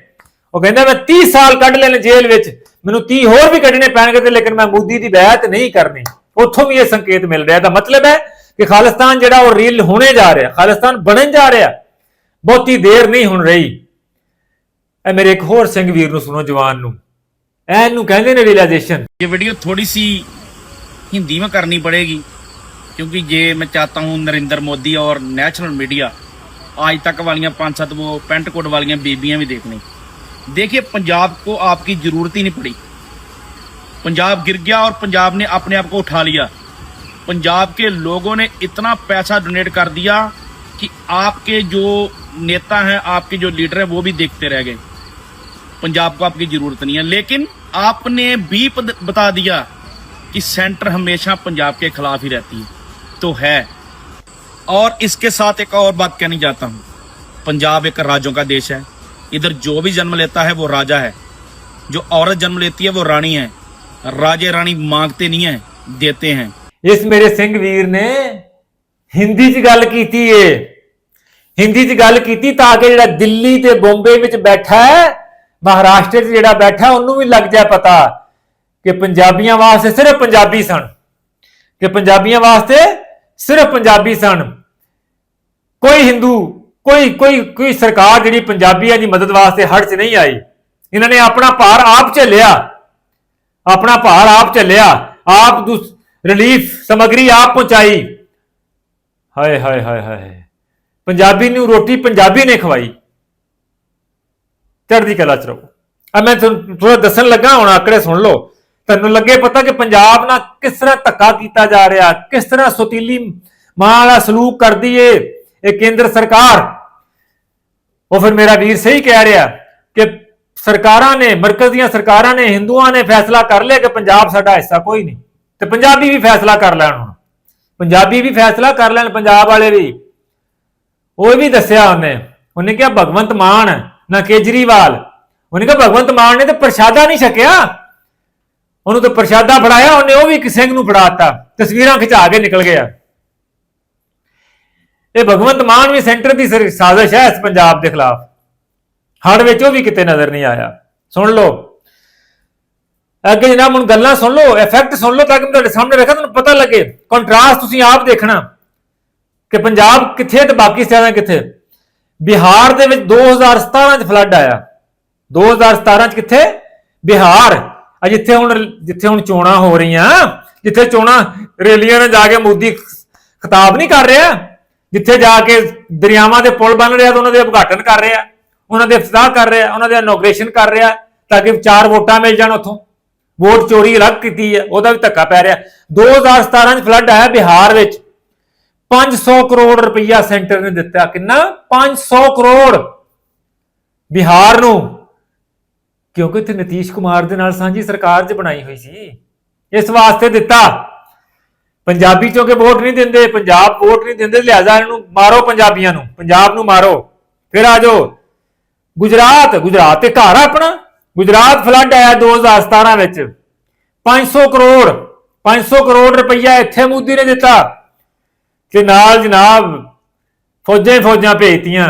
ਉਹ ਕਹਿੰਦਾ, ਮੈਂ 30 ਸਾਲ ਕੱਢ ਲੈਣੇ ਜੇਲ੍ਹ ਵਿੱਚ, ਮੈਨੂੰ 30 ਹੋਰ ਵੀ ਕੱਢਣੇ ਪੈਣਗੇ ਤੇ ਲੇਕਿਨ ਮੈਂ ਮੋਦੀ ਦੀ ਬਹਿਤ ਨਹੀਂ ਕਰਨੀ। ਉੱਥੋਂ ਵੀ ਇਹ ਸੰਕੇਤ ਮਿਲ ਰਿਹਾ ਦਾ ਮਤਲਬ ਹੈ ਕਿ ਖਾਲਿਸਤਾਨ ਜਿਹੜਾ ਉਹ ਰੀਲ ਹੋਣੇ ਜਾ ਰਿਹਾ, ਖਾਲਿਸਤਾਨ ਬਣਨ ਜਾ ਰਿਹਾ। ਬਹੁਤੀ ਦੇਰ ਨਹੀਂ ਹੁਣ ਰਹੀ। ਇਹ ਮੇਰੇ ਇੱਕ ਹੋਰ ਸਿੰਘ ਵੀਰ ਨੂੰ ਸੁਣੋ ਜਵਾਨ ਨੂੰ ਇਹਨੂੰ ਕਹਿੰਦੇ ਨੇ ਰਿਅਲਾਈਜੇਸ਼ਨ ये वीडियो थोड़ी सी हिंदी में करनी पड़ेगी क्योंकि ये मैं चाहता हूँ नरेंद्र मोदी और नेशनल मीडिया आज तक वालियां पांच सात वो पेंट कोट वालियां बीबियां भी देखनी देखिए पंजाब को आपकी जरूरत ही नहीं पड़ी पंजाब गिर गया और पंजाब ने अपने आप को उठा लिया पंजाब के लोगों ने इतना पैसा डोनेट कर दिया कि आपके जो नेता हैं आपके जो लीडर हैं वो भी देखते रह गए पंजाब को आपकी जरूरत नहीं है लेकिन आपने भी पद- बता दिया कि सेंटर हमेशा पंजाब के खिलाफ ही रहती है तो है और इसके साथ एक और बात कहनी चाहता हूँ पंजाब एक राजों का देश है इधर जो भी जन्म लेता है वो राजा है जो औरत जन्म लेती है वो रानी है राजे रानी मांगते नहीं है देते हैं ਇਸ ਮੇਰੇ ਸਿੰਘ ਵੀਰ ਨੇ ਹਿੰਦੀ 'ਚ ਗੱਲ ਕੀਤੀ ਏ ਹਿੰਦੀ 'ਚ ਗੱਲ ਕੀਤੀ ਤਾਂ ਕਿ ਜਿਹੜਾ ਦਿੱਲੀ ਤੇ ਬੰਬੇ ਵਿੱਚ ਬੈਠਾ ਹੈ ਮਹਾਰਾਸ਼ਟਰ 'ਚ ਜਿਹੜਾ ਬੈਠਾ, ਉਹਨੂੰ ਵੀ ਲੱਗ ਜਾ ਪਤਾ ਕਿ ਪੰਜਾਬੀਆਂ ਵਾਸਤੇ ਸਿਰਫ ਪੰਜਾਬੀ ਸਨ। ਕਿ ਪੰਜਾਬੀਆਂ ਵਾਸਤੇ ਸਿਰਫ ਪੰਜਾਬੀ ਸਨ। ਕੋਈ ਹਿੰਦੂ, ਕੋਈ ਕੋਈ ਕੋਈ ਸਰਕਾਰ ਜਿਹੜੀ ਪੰਜਾਬੀਆਂ ਦੀ ਮਦਦ ਵਾਸਤੇ ਹੜ੍ਹ 'ਚ ਨਹੀਂ ਆਈ, ਇਹਨਾਂ ਨੇ ਆਪਣਾ ਭਾਰ ਆਪ ਝੱਲਿਆ। ਆਪਣਾ ਭਾਰ ਆਪ ਝੱਲਿਆ। ਆਪ ਰਿਲੀਫ ਸਮਗਰੀ ਆਪ ਪਹੁੰਚਾਈ। ਹਾਏ ਹਾਏ ਹਾਏ ਹਾਏ। ਪੰਜਾਬੀ ਨੂੰ ਰੋਟੀ ਪੰਜਾਬੀ ਨੇ ਖਵਾਈ। ਚੜ੍ਹਦੀ ਕਲਾ ਚ ਰਹੋ। ਆ ਮੈਂ ਤੁਹਾਨੂੰ ਥੋੜਾ ਦੱਸਣ ਲੱਗਾ, ਹੁਣ ਆਕੜੇ ਸੁਣ ਲਓ। ਤੁਹਾਨੂੰ ਲੱਗੇ ਪਤਾ ਕਿ ਪੰਜਾਬ ਨਾਲ ਕਿਸ ਤਰ੍ਹਾਂ ਧੱਕਾ ਕੀਤਾ ਜਾ ਰਿਹਾ, ਕਿਸ ਤਰ੍ਹਾਂ ਸੁਤੀਲੀ ਮਾਂ ਵਾਲਾ ਸਲੂਕ ਕਰਦੀ ਏ ਇਹ ਕੇਂਦਰ ਸਰਕਾਰ? ਉਹ ਫਿਰ ਮੇਰਾ ਵੀਰ ਸਹੀ ਕਹਿ ਰਿਹਾ ਕਿ ਸਰਕਾਰਾਂ ਨੇ, ਮਰਕਜ਼ ਦੀਆਂ ਸਰਕਾਰਾਂ ਨੇ, ਹਿੰਦੂਆਂ ਨੇ ਫੈਸਲਾ ਕਰ ਲਿਆ ਕਿ ਪੰਜਾਬ ਸਾਡਾ ਹਿੱਸਾ ਕੋਈ ਨਹੀਂ। ਤੇ ਪੰਜਾਬੀ ਵੀ ਫੈਸਲਾ ਕਰ ਲੈਣ ਹੁਣ। ਪੰਜਾਬੀ ਵੀ ਫੈਸਲਾ ਕਰ ਲੈਣ, ਪੰਜਾਬ ਵਾਲੇ ਵੀ। ਉਹ ਵੀ ਦੱਸਿਆ ਉਹਨੇ। ਉਹਨੇ ਕਿਹਾ ਭਗਵੰਤ ਮਾਨ ਨਾ ਕੇਜਰੀਵਾਲ। ਉਹਨੇ ਕਿਹਾ, ਭਗਵੰਤ ਮਾਨ ਨੇ ਤੇ ਪ੍ਰਸ਼ਾਦਾ ਨਹੀਂ ਛਕਿਆ। ਉਹਨੂੰ ਤਾਂ ਪ੍ਰਸ਼ਾਦਾ ਫੜਾਇਆ, ਉਹਨੇ ਉਹ ਵੀ ਇੱਕ ਸਿੰਘ ਨੂੰ ਫੜਾਤਾ। ਤਸਵੀਰਾਂ ਖਿਚਾ ਕੇ ਨਿਕਲ ਗਿਆ। ਇਹ ਭਗਵੰਤ ਮਾਨ ਵੀ ਸੈਂਟਰ ਦੀ ਸਾਜ਼ਿਸ਼ ਹੈ ਇਸ ਪੰਜਾਬ ਦੇ ਖਿਲਾਫ। ਹੜ ਵਿੱਚ ਉਹ ਵੀ ਕਿਤੇ ਨਜ਼ਰ ਨਹੀਂ ਆਇਆ। ਸੁਣ ਲਓ। ਅੱਗੇ ਜਨਾਬ, ਹੁਣ ਗੱਲਾਂ ਸੁਣ ਲਓ ਇਫੈਕਟ ਸੁਣ ਲਓ, ਤਾਂ ਕਿ ਤੁਹਾਡੇ ਸਾਹਮਣੇ ਰੱਖਾਂ ਤੁਹਾਨੂੰ ਪਤਾ ਲੱਗੇ। ਕੰਟਰਾਸਟ ਤੁਸੀਂ ਆਪ ਦੇਖਣਾ ਕਿ ਪੰਜਾਬ ਕਿੱਥੇ ਤੇ ਬਾਕੀ ਸਥਾਨਾਂ ਕਿੱਥੇ। ਬਿਹਾਰ ਦੇ ਵਿੱਚ 2017 ਚ ਫਲੱਡ ਆਇਆ। 2017 ਚ ਕਿੱਥੇ? ਬਿਹਾਰ। ਆ ਜਿੱਥੇ ਹੁਣ ਜਿੱਥੇ ਹੁਣ ਚੋਣਾਂ ਹੋ ਰਹੀਆਂ, ਜਿੱਥੇ ਚੋਣਾਂ, ਰੈਲੀਆਂ ਨੇ ਜਾ ਕੇ ਮੋਦੀ ਖਿਤਾਬ ਨਹੀਂ ਕਰ ਰਿਹਾ, ਜਿੱਥੇ ਜਾ ਕੇ ਦਰਿਆਵਾਂ ਦੇ ਪੁਲ ਬਣ ਰਿਹਾ ਤਾਂ ਉਹਨਾਂ ਦੇ ਉਦਘਾਟਨ ਕਰ ਰਿਹਾ, ਉਹਨਾਂ ਦੇ ਇਫਤਤਾਹ ਕਰ ਰਿਹਾ, ਉਹਨਾਂ ਦੇ ਇਨੋਗ੍ਰੇਸ਼ਨ ਕਰ ਰਿਹਾ, ਤਾਂ ਕਿ ਚਾਰ ਵੋਟਾਂ ਮਿਲ ਜਾਣ ਉੱਥੋਂ। ਵੋਟ ਚੋਰੀ ਅਲੱਗ ਕੀਤੀ ਹੈ, ਉਹਦਾ ਵੀ ਧੱਕਾ ਪੈ ਰਿਹਾ। 2017 ਚ ਫਲੱਡ ਆਇਆ ਬਿਹਾਰ ਵਿੱਚ। 500 ਕਰੋੜ ਰੁਪਈਆ ਸੈਂਟਰ ਨੇ ਦਿੱਤਾ। ਕਿੰਨਾ? 500 ਕਰੋੜ। ਬਿਹਾਰ ਨੂੰ। ਕਿਉਂਕਿ ਇੱਥੇ ਨਤੀਸ਼ ਕੁਮਾਰ ਦੇ ਨਾਲ ਸਾਂਝੀ ਸਰਕਾਰ ਜ ਬਣਾਈ ਹੋਈ ਸੀ। ਇਸ ਵਾਸਤੇ ਦਿੱਤਾ। ਪੰਜਾਬੀ ਚੋਂ ਕੇ ਵੋਟ ਨਹੀਂ ਦਿੰਦੇ, ਪੰਜਾਬ ਵੋਟ ਨਹੀਂ ਦਿੰਦੇ, ਲਿਹਾਜ਼ਾ ਇਹਨੂੰ ਮਾਰੋ ਪੰਜਾਬੀਆਂ ਨੂੰ, ਪੰਜਾਬ ਨੂੰ ਮਾਰੋ। ਫਿਰ ਆ ਜਾਓ। ਗੁਜਰਾਤ ਗੁਜਰਾਤ ਤੇ ਘਰ ਆ ਆਪਣਾ। ਗੁਜਰਾਤ ਫਲੱਡ ਆਇਆ 2017 ਵਿੱਚ। 500 ਕਰੋੜ 500 ਕਰੋੜ ਰੁਪਈਆ ਇੱਥੇ ਮੋਦੀ ਨੇ ਦਿੱਤਾ। ਕਿ ਨਾਲ ਜਨਾਬ ਫੌਜਾਂ ਫੌਜਾਂ ਭੇਜਤੀਆਂ।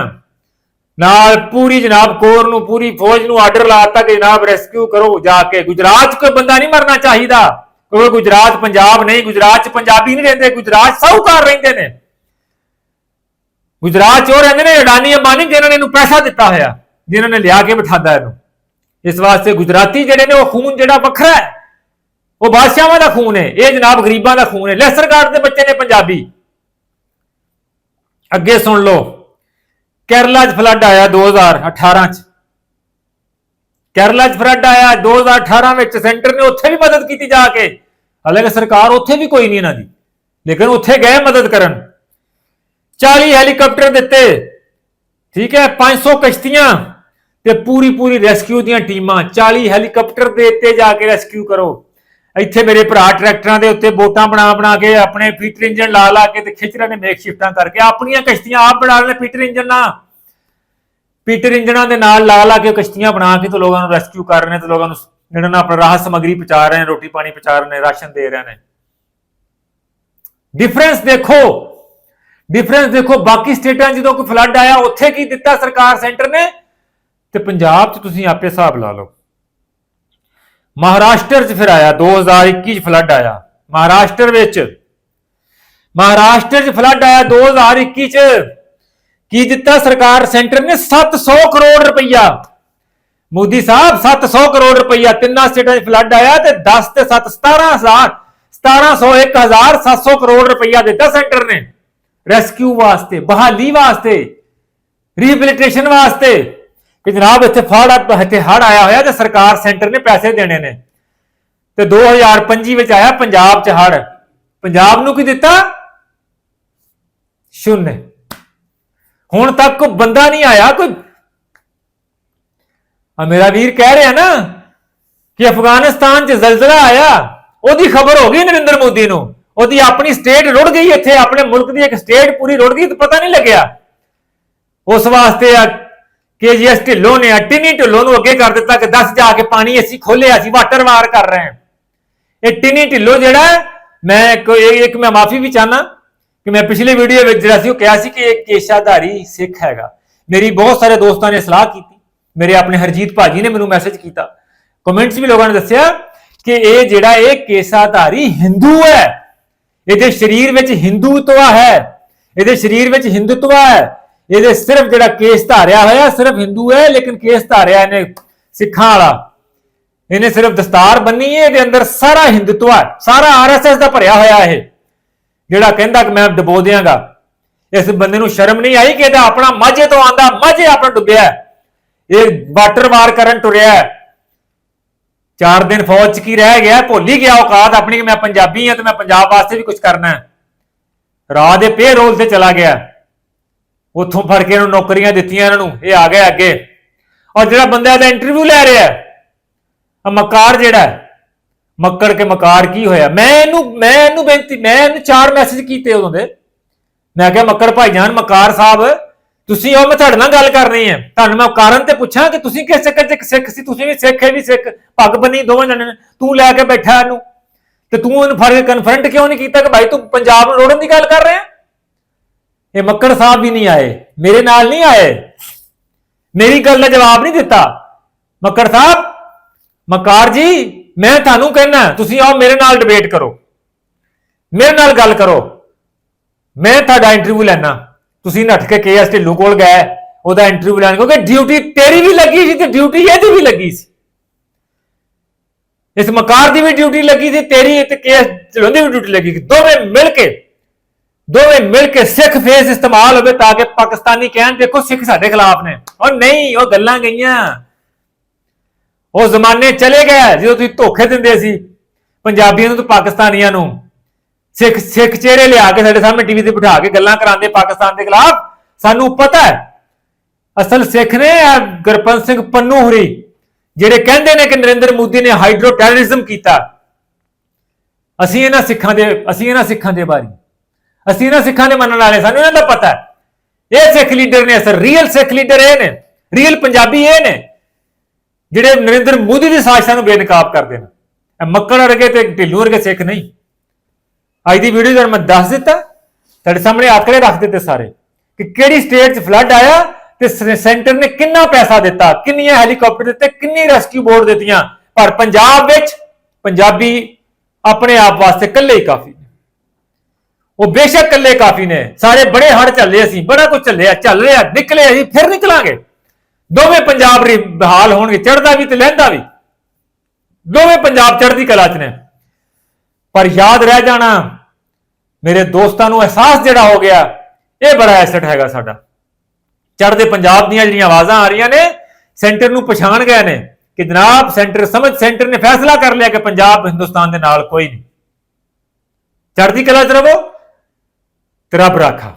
ਨਾਲ ਪੂਰੀ ਜਨਾਬ ਕੋਰ ਨੂੰ, ਪੂਰੀ ਫੌਜ ਨੂੰ ਆਰਡਰ ਲਾਤਾ ਕਿ ਜਨਾਬ ਰੈਸਕਿਊ ਕਰੋ, ਜਾ ਕੇ ਗੁਜਰਾਤ 'ਚ ਕੋਈ ਬੰਦਾ ਨਹੀਂ ਮਰਨਾ ਚਾਹੀਦਾ। ਕਿਉਂਕਿ ਗੁਜਰਾਤ ਪੰਜਾਬ ਨਹੀਂ, ਗੁਜਰਾਤ 'ਚ ਪੰਜਾਬੀ ਨਹੀਂ ਰਹਿੰਦੇ, ਗੁਜਰਾਤ ਸਾਹੂਕਾਰ ਰਹਿੰਦੇ ਨੇ। ਗੁਜਰਾਤ 'ਚ ਉਹ ਰਹਿੰਦੇ ਨੇ, ਅਡਾਨੀ ਅੰਬਾਨੀ, ਜਿਨ੍ਹਾਂ ਨੇ ਇਹਨੂੰ ਪੈਸਾ ਦਿੱਤਾ ਹੋਇਆ, ਜਿਨ੍ਹਾਂ ਨੇ ਲਿਆ ਕੇ ਬਿਠਾਦਾ ਇਹਨੂੰ। ਇਸ ਵਾਸਤੇ ਗੁਜਰਾਤੀ ਜਿਹੜੇ ਨੇ, ਉਹ ਖੂਨ ਜਿਹੜਾ ਵੱਖਰਾ ਹੈ, ਉਹ ਬਾਦਸ਼ਾਹਾਂ ਦਾ ਖੂਨ ਹੈ, ਇਹ ਜਨਾਬ ਗਰੀਬਾਂ ਦਾ ਖੂਨ ਹੈ ਲੈਸਰ ਕਾਰਡ ਦੇ ਬੱਚੇ ਨੇ ਪੰਜਾਬੀ। ਅੱਗੇ ਸੁਣ ਲਓ। ਕੇਰਲਾ 'ਚ ਫਲੱਡ ਆਇਆ 2018 'ਚ। ਕੇਰਲਾ 'ਚ ਫਲੱਡ ਆਇਆ 2018 ਵਿੱਚ। ਸੈਂਟਰ ਨੇ ਉੱਥੇ ਵੀ ਮਦਦ ਕੀਤੀ ਜਾ ਕੇ। ਹਾਲਾਂਕਿ ਸਰਕਾਰ ਉੱਥੇ ਵੀ ਕੋਈ ਨਹੀਂ ਇਹਨਾਂ ਦੀ। ਲੇਕਿਨ ਉੱਥੇ ਗਏ ਮਦਦ ਕਰਨ। 40 ਹੈਲੀਕਾਪਟਰ ਦਿੱਤੇ। ਠੀਕ ਹੈ 500 ਕਸ਼ਤੀਆਂ। ਤੇ ਪੂਰੀ ਪੂਰੀ ਰੈਸਕਿਊ ਦੀਆਂ ਟੀਮਾਂ। 40 ਹੈਲੀਕਾਪਟਰ ਦੇ ਉੱਤੇ ਜਾ ਕੇ ਰੈਸਕਿਊ ਕਰੋ। ਇੱਥੇ ਮੇਰੇ ਭਰਾ ਟਰੈਕਟਰਾਂ ਦੇ ਉੱਤੇ ਬੋਟਾਂ ਬਣਾ ਬਣਾ ਕੇ ਆਪਣੇ ਫੀਟਰ ਇੰਜਨ ਲਾ ਲਾ ਕੇ ਤੇ ਖਿੱਚ ਰਹੇ ਨੇ ਮੇਕ ਸ਼ਿਫਟਾਂ ਕਰਕੇ। ਆਪਣੀਆਂ ਕਸ਼ਤੀਆਂ ਆਪ ਬਣਾ ਰਹੇ ਨੇ ਫੀਟਰ ਇੰਜਨ ਨਾਲ। ਪੀਟਰ ਇੰਜਨਾਂ ਦੇ ਨਾਲ ਲਾ ਲਾ ਕੇ ਕਸ਼ਤੀਆਂ ਬਣਾ ਕੇ ਤੇ ਲੋਕਾਂ ਨੂੰ ਰੈਸਕਿਊ ਕਰ ਰਹੇ ਨੇ ਤੇ ਲੋਕਾਂ ਨੂੰ ਜਿਹੜਾ ਨਾ ਆਪਣਾ ਰਾਹਤ ਸਮਗਰੀ ਪਹੁੰਚਾ ਰਹੇ ਨੇ, ਰੋਟੀ ਪਾਣੀ ਪਹੁੰਚਾ ਰਹੇ ਨੇ, ਰਾਸ਼ਨ ਦੇ ਰਹੇ ਨੇ। ਡਿਫਰੈਂਸ ਦੇਖੋ। ਡਿਫਰੈਂਸ ਦੇਖੋ, ਬਾਕੀ ਸਟੇਟਾਂ ਜਦੋਂ ਕੋਈ ਫਲੱਡ ਆਇਆ, ਉੱਥੇ ਕੀ ਦਿੱਤਾ ਸਰਕਾਰ, ਸੈਂਟਰ ਨੇ? ਤੇ ਪੰਜਾਬ 'ਚ ਤੁਸੀਂ ਆਪੇ ਹਿਸਾਬ ਲਾ ਲਓ। ਮਹਾਰਾਸ਼ਟਰ 'ਚ ਫਿਰ ਆਇਆ 2021 'ਚ ਫਲੱਡ ਆਇਆ। ਮਹਾਰਾਸ਼ਟਰ ਵਿੱਚ, ਮਹਾਰਾਸ਼ਟਰ 'ਚ ਫਲੱਡ ਆਇਆ 2021 'ਚ। ਕੀ ਦਿੱਤਾ ਸਰਕਾਰ, ਸੈਂਟਰ ਨੇ 700 ਕਰੋੜ ਰੁਪਈਆ। ਮੋਦੀ ਸਾਹਿਬ 700 ਕਰੋੜ ਰੁਪਈਆ, ਤਿੰਨਾਂ ਸਟੇਟਾਂ 'ਚ ਫਲੱਡ ਆਇਆ ਤੇ 10 ਤੇ 7 17000 1700 1700 ਕਰੋੜ ਰੁਪਈਆ ਦਿੱਤਾ ਸੈਂਟਰ ਨੇ। ਰੈਸਕਿਊ ਵਾਸਤੇ, ਬਹਾਲੀ ਵਾਸਤੇ ਰੀਹੈਬਿਲਿਟੇਸ਼ਨ ਵਾਸਤੇ। ਕਿ ਜਨਾਬ ਇੱਥੇ ਫੜ ਇੱਥੇ ਹੜ ਆਇਆ ਹੋਇਆ ਤੇ ਸਰਕਾਰ ਸੈਂਟਰ ਨੇ ਪੈਸੇ ਦੇਣੇ ਨੇ। ਤੇ 2025 ਵਿੱਚ ਆਇਆ ਪੰਜਾਬ 'ਚ ਹੜ ਪੰਜਾਬ ਨੂੰ ਕੀ ਦਿੱਤਾ? ਸ਼ੂન્ય ਹੁਣ ਤੱਕ ਕੋਈ ਬੰਦਾ ਨਹੀਂ ਆਇਆ, ਕੋਈ ਆ ਮੇਰਾ ਵੀਰ ਕਹਿ ਰਿਹਾ ਨਾ ਕਿ ਅਫਗਾਨਿਸਤਾਨ 'ਚ ਜ਼ਲਜ਼ਲਾ ਆਇਆ। ਉਹਦੀ ਖਬਰ ਹੋ ਗਈ ਨਰਿੰਦਰ ਮੋਦੀ ਨੂੰ। ਉਹਦੀ ਆਪਣੀ ਸਟੇਟ ਰੁੜ ਗਈ ਇੱਥੇ, ਆਪਣੇ ਮੁਲਕ ਦੀ ਇੱਕ ਸਟੇਟ ਪੂਰੀ ਰੁੜ ਗਈ, ਤੇ ਪਤਾ ਨਹੀਂ ਲੱਗਿਆ। ਉਸ ਵਾਸਤੇ ਆ ਕੇਜੀਐਸ ਢਿੱਲੋਂ ਨੇ ਟਿਨੀ ਢਿੱਲੋਂ ਨੂੰ ਅੱਗੇ ਕਰ ਦਿੱਤਾ ਕਿ 10 ਜਾ ਕੇ ਪਾਣੀ ਅਸੀਂ ਖੋਲਿਆ ਅਸੀਂ ਵਾਟਰ ਵਾਰ ਕਰ ਰਹੇ ਹਾਂ। ਇਹ ਟਿਨੀ ਢਿੱਲੋਂ ਜਿਹੜਾ ਹੈ, ਮੈਂ ਕੋਈ ਇੱਕ ਮੈਂ ਮਾਫੀ ਵੀ ਚਾਹਨਾ ਕਿ ਮੈਂ ਪਿਛਲੇ ਵੀਡੀਓ ਵਿੱਚ ਜਿਹੜਾ ਸੀ ਉਹ ਕਿਹਾ ਸੀ ਕਿ ਇਹ ਕੇਸ਼ਾਧਾਰੀ ਸਿੱਖ ਹੈਗਾ। ਮੇਰੀ ਬਹੁਤ ਸਾਰੇ ਦੋਸਤਾਂ ਨੇ ਸਲਾਹ ਕੀਤੀ। ਮੇਰੇ ਆਪਣੇ ਹਰਜੀਤ ਭਾਜੀ ਨੇ ਮੈਨੂੰ ਮੈਸੇਜ ਕੀਤਾ। ਕਮੈਂਟਸ ਵੀ ਲੋਕਾਂ ਨੇ ਦੱਸਿਆ ਕਿ ਇਹ ਜਿਹੜਾ ਇਹ ਕੇਸਾਧਾਰੀ ਹਿੰਦੂ ਹੈ ਇਹਦੇ ਸਰੀਰ ਵਿੱਚ ਹਿੰਦੂਤਵਾ ਹੈ ਇਹਦੇ ਸਰੀਰ ਵਿੱਚ ਹਿੰਦੂਤਵਾ ਹੈ ਇਹਦੇ ਸਿਰਫ ਜਿਹੜਾ ਕੇਸ ਧਾਰਿਆ ਹੋਇਆ, ਸਿਰਫ ਹਿੰਦੂ ਹੈ, ਲੇਕਿਨ ਕੇਸ ਧਾਰਿਆ ਇਹਨੇ ਸਿੱਖਾਂ ਵਾਲਾ। ਇਹਨੇ ਸਿਰਫ ਦਸਤਾਰ ਬੰਨੀ ਹੈ, ਇਹਦੇ ਅੰਦਰ ਸਾਰਾ ਹਿੰਦੂਤਵਾ ਹੈ, ਸਾਰਾ ਆਰਐਸਐਸ ਦਾ ਭਰਿਆ ਹੋਇਆ ਇਹ। ਜਿਹੜਾ ਕਹਿੰਦਾ ਕਿ ਮੈਂ ਡਬੋ ਦਿਆਂਗਾ। ਇਸ ਬੰਦੇ ਨੂੰ ਸ਼ਰਮ ਨਹੀਂ ਆਈ ਕਿ ਇਹਦਾ ਆਪਣਾ ਮਾਝੇ ਤੋਂ ਆਂਦਾ ਮਾਝੇ ਆਪਣਾ ਡੁੱਬਿਆ ਇਹ ਵਾਟਰ ਵਾਰ ਕਰਨ ਟੁਰਿਆ ਚਾਰ ਦਿਨ ਫੌਜ ਚ ਕੀ ਰਹਿ ਗਿਆ, ਭੁੱਲ ਹੀ ਗਿਆ ਔਕਾਤ ਆਪਣੀ ਕਿ ਮੈਂ ਪੰਜਾਬੀ ਹਾਂ ਤੇ ਮੈਂ ਪੰਜਾਬ ਵਾਸਤੇ ਵੀ ਕੁਝ ਕਰਨਾ ਹੈ। ਰਾਹ ਦੇ ਪੇ ਰੋਲ ਤੇ ਚਲਾ ਗਿਆ ਉੱਥੋਂ ਫੜ ਕੇ ਇਹਨੂੰ ਨੌਕਰੀਆਂ ਦਿੱਤੀਆਂ ਇਹਨਾਂ ਨੂੰ, ਇਹ ਆ ਗਿਆ ਅੱਗੇ। ਔਰ ਜਿਹੜਾ ਬੰਦਾ ਇਹਦਾ ਇੰਟਰਵਿਊ ਲੈ ਰਿਹਾ ਆ ਮਕਾਰ ਜਿਹੜਾ ਮੱਕੜ ਕੇ ਮਕਾਰ ਕੀ ਹੋਇਆ? ਮੈਂ ਇਹਨੂੰ ਮੈਂ ਇਹਨੂੰ ਬੇਨਤੀ, ਮੈਂ ਇਹਨੂੰ ਚਾਰ ਮੈਸੇਜ ਕੀਤੇ ਉਦੋਂ ਦੇ। ਮੈਂ ਕਿਹਾ, ਮੱਕੜ ਭਾਈਜਾਨ ਮਕਾਰ ਸਾਹਿਬ, ਤੁਸੀਂ ਆਓ ਮੈਂ ਤੁਹਾਡੇ ਨਾਲ ਗੱਲ ਕਰਨੀ ਹੈ। ਤੁਹਾਨੂੰ ਮੈਂ ਕਾਰਨ ਤੇ ਪੁੱਛਾਂ ਕਿ ਤੁਸੀਂ ਕਿਸ ਚੱਕਰ 'ਚ ਇੱਕ ਸਿੱਖ ਸੀ? ਤੁਸੀਂ ਵੀ ਸਿੱਖ ਹੈ, ਵੀ ਸਿੱਖ। ਪੱਗ ਬੰਨੀ ਦੋਵਾਂ ਜਣੇ ਨੇ। ਤੂੰ ਲੈ ਕੇ ਬੈਠਾ ਇਹਨੂੰ। ਤੇ ਤੂੰ ਇਹਨੂੰ ਫੜ ਕੇ ਕਨਫਰੰਟ ਕਿਉਂ ਨਹੀਂ ਕੀਤਾ ਕਿ ਭਾਈ ਤੂੰ ਪੰਜਾਬ ਨੂੰ ਰੋੜਨ ਦੀ ਗੱਲ ਕਰ ਰਿਹਾ ਇਹ ਮੱਕੜ ਸਾਹਿਬ ਵੀ ਨਹੀਂ ਆਏ, ਮੇਰੇ ਨਾਲ ਨਹੀਂ ਆਏ। ਮੇਰੀ ਗੱਲ ਦਾ ਜਵਾਬ ਨਹੀਂ ਦਿੱਤਾ। ਮੱਕੜ ਸਾਹਿਬ, ਮਕਾਰ ਜੀ, ਮੈਂ ਤੁਹਾਨੂੰ ਕਹਿਣਾ ਤੁਸੀਂ ਆਓ ਮੇਰੇ ਨਾਲ ਡਿਬੇਟ ਕਰੋ। ਮੇਰੇ ਨਾਲ ਗੱਲ ਕਰੋ। ਮੈਂ ਤੁਹਾਡਾ ਇੰਟਰਵਿਊ ਲੈਣਾ ਤੁਸੀਂ ਨੱਠ ਕੇ ਕੇਐਸ ਢਿੱਲੋਂ ਕੋਲ ਗਏ, ਉਹਦਾ ਇੰਟਰਵਿਊ ਲੈਣ, ਕਿਉਂਕਿ ਡਿਊਟੀ ਤੇਰੀ ਵੀ ਲੱਗੀ ਸੀ ਤੇ ਡਿਊਟੀ ਇਹਦੀ ਵੀ ਲੱਗੀ ਸੀ। ਇਸ ਮਕਾਰ ਦੀ ਵੀ ਡਿਊਟੀ ਲੱਗੀ ਸੀ, ਤੇਰੀ ਤੇ ਕੇਐਸ ਢਿੱਲੋਂ ਦੀ ਵੀ ਡਿਊਟੀ ਲੱਗੀ ਸੀ, ਦੋਵੇਂ ਮਿਲ ਕੇ। ਦੋਵੇਂ ਮਿਲ ਕੇ ਸਿੱਖ ਫੇਸ ਇਸਤੇਮਾਲ ਹੋਵੇ ਤਾਂ ਕਿ ਪਾਕਿਸਤਾਨੀ ਕਹਿਣ ਦੇਖੋ ਸਿੱਖ ਸਾਡੇ ਖਿਲਾਫ ਨੇ। ਉਹ ਨਹੀਂ, ਉਹ ਗੱਲਾਂ ਗਈਆਂ। ਉਹ ਜ਼ਮਾਨੇ ਚਲੇ ਗਏ ਜਦੋਂ ਤੁਸੀਂ ਧੋਖੇ ਦਿੰਦੇ ਸੀ ਪੰਜਾਬੀਆਂ ਨੂੰ ਤੇ ਪਾਕਿਸਤਾਨੀਆਂ ਨੂੰ। ਸਿੱਖ ਸਿੱਖ ਚਿਹਰੇ ਲਿਆ ਕੇ ਸਾਡੇ ਸਾਹਮਣੇ ਟੀਵੀ ਤੇ ਬਿਠਾ ਕੇ ਗੱਲਾਂ ਕਰਾਉਂਦੇ ਪਾਕਿਸਤਾਨ ਦੇ ਖਿਲਾਫ। ਸਾਨੂੰ ਪਤਾ ਹੈ, ਅਸਲ ਸਿੱਖ ਨੇ ਆਹ ਗੁਰਪੰਤ ਸਿੰਘ ਪੰਨੂ ਹੁਰੀ, ਜਿਹੜੇ ਕਹਿੰਦੇ ਨੇ ਕਿ ਨਰਿੰਦਰ ਮੋਦੀ ਨੇ ਹਾਈਡਰੋ ਟੈਰਰਿਜ਼ਮ ਕੀਤਾ। ਅਸੀਂ ਇਹਨਾਂ ਸਿੱਖਾਂ ਦੇ, ਅਸੀਂ ਇਹਨਾਂ ਸਿੱਖਾਂ ਦੇ ਬਾਰੇ। ਅਸੀਂ ਇਹਨਾਂ ਸਿੱਖਾਂ ਦੇ ਮੰਨਣ ਵਾਲੇ, ਸਾਨੂੰ ਇਹਨਾਂ ਦਾ ਪਤਾ ਹੈ। ਇਹ ਸਿੱਖ ਲੀਡਰ ਨੇ, ਅਸਲ ਰੀਅਲ ਸਿੱਖ ਲੀਡਰ ਇਹ ਨੇ ਰੀਅਲ ਪੰਜਾਬੀ ਇਹ ਨੇ, ਜਿਹੜੇ ਨਰਿੰਦਰ ਮੋਦੀ ਦੀ ਸਾਜ਼ਿਸ਼ਾਂ ਨੂੰ ਬੇਨਕਾਬ ਕਰਦੇ ਨੇ। ਇਹ ਮੱਕੜ ਵਰਗੇ ਤੇ ਢਿੱਲੂ ਵਰਗੇ ਸਿੱਖ ਨਹੀਂ। ਅੱਜ ਦੀ ਵੀਡੀਓ ਜਦ ਮੈਂ ਦੱਸ ਦਿੱਤਾ, ਤੁਹਾਡੇ ਸਾਹਮਣੇ ਆਕੜੇ ਰੱਖ ਦਿੱਤੇ ਸਾਰੇ, ਕਿ ਕਿਹੜੀ ਸਟੇਟ 'ਚ ਫਲੱਡ ਆਇਆ ਤੇ ਸ- ਸੈਂਟਰ ਨੇ ਕਿੰਨਾ ਪੈਸਾ ਦਿੱਤਾ, ਕਿੰਨੀਆਂ ਹੈਲੀਕਾਪਟਰ ਦਿੱਤੇ, ਕਿੰਨੀ ਰੈਸਕਿਊ ਬੋਟ ਦਿੱਤੀਆਂ। ਪਰ ਪੰਜਾਬ ਵਿੱਚ ਪੰਜਾਬੀ ਆਪਣੇ ਆਪ ਵਾਸਤੇ ਇਕੱਲੇ ਹੀ ਕਾਫੀ। ਉਹ ਬੇਸ਼ੱਕ ਇਕੱਲੇ ਕਾਫੀ ਨੇ। ਸਾਰੇ ਬੜੇ ਹੜ ਚੱਲੇ ਅਸੀਂ, ਬੜਾ ਕੁਝ ਚੱਲਿਆ, ਚੱਲ ਰਿਹਾ, ਨਿਕਲੇ ਅਸੀਂ, ਫਿਰ ਨਿਕਲਾਂਗੇ। ਦੋਵੇਂ ਪੰਜਾਬ ਰੀ ਬਹਾਲ ਹੋਣਗੇ ਚੜਦਾ ਵੀ ਤੇ ਲਹਿੰਦਾ ਵੀ। ਦੋਵੇਂ ਪੰਜਾਬ ਚੜ੍ਹਦੀ ਕਲਾ 'ਚ ਨੇ। ਪਰ ਯਾਦ ਰਹਿ ਜਾਣਾ, ਮੇਰੇ ਦੋਸਤਾਂ ਨੂੰ ਅਹਿਸਾਸ ਜਿਹੜਾ ਹੋ ਗਿਆ, ਇਹ ਬੜਾ ਐਸਟ ਹੈਗਾ ਸਾਡਾ। ਚੜ੍ਹਦੇ ਪੰਜਾਬ ਦੀਆਂ ਜਿਹੜੀਆਂ ਆਵਾਜ਼ਾਂ ਆ ਰਹੀਆਂ ਨੇ, ਸੈਂਟਰ ਨੂੰ ਪਛਾਣ ਗਏ ਨੇ ਕਿ ਜਨਾਬ ਸੈਂਟਰ, ਸਮਝ ਸੈਂਟਰ ਨੇ ਫੈਸਲਾ ਕਰ ਲਿਆ ਕਿ ਪੰਜਾਬ, ਹਿੰਦੁਸਤਾਨ ਦੇ ਨਾਲ ਕੋਈ ਨਹੀਂ। ਚੜ੍ਹਦੀ ਕਲਾ 'ਚ ਰਵੋ ਤੇ ਰੱਬ ਰਾਖਾ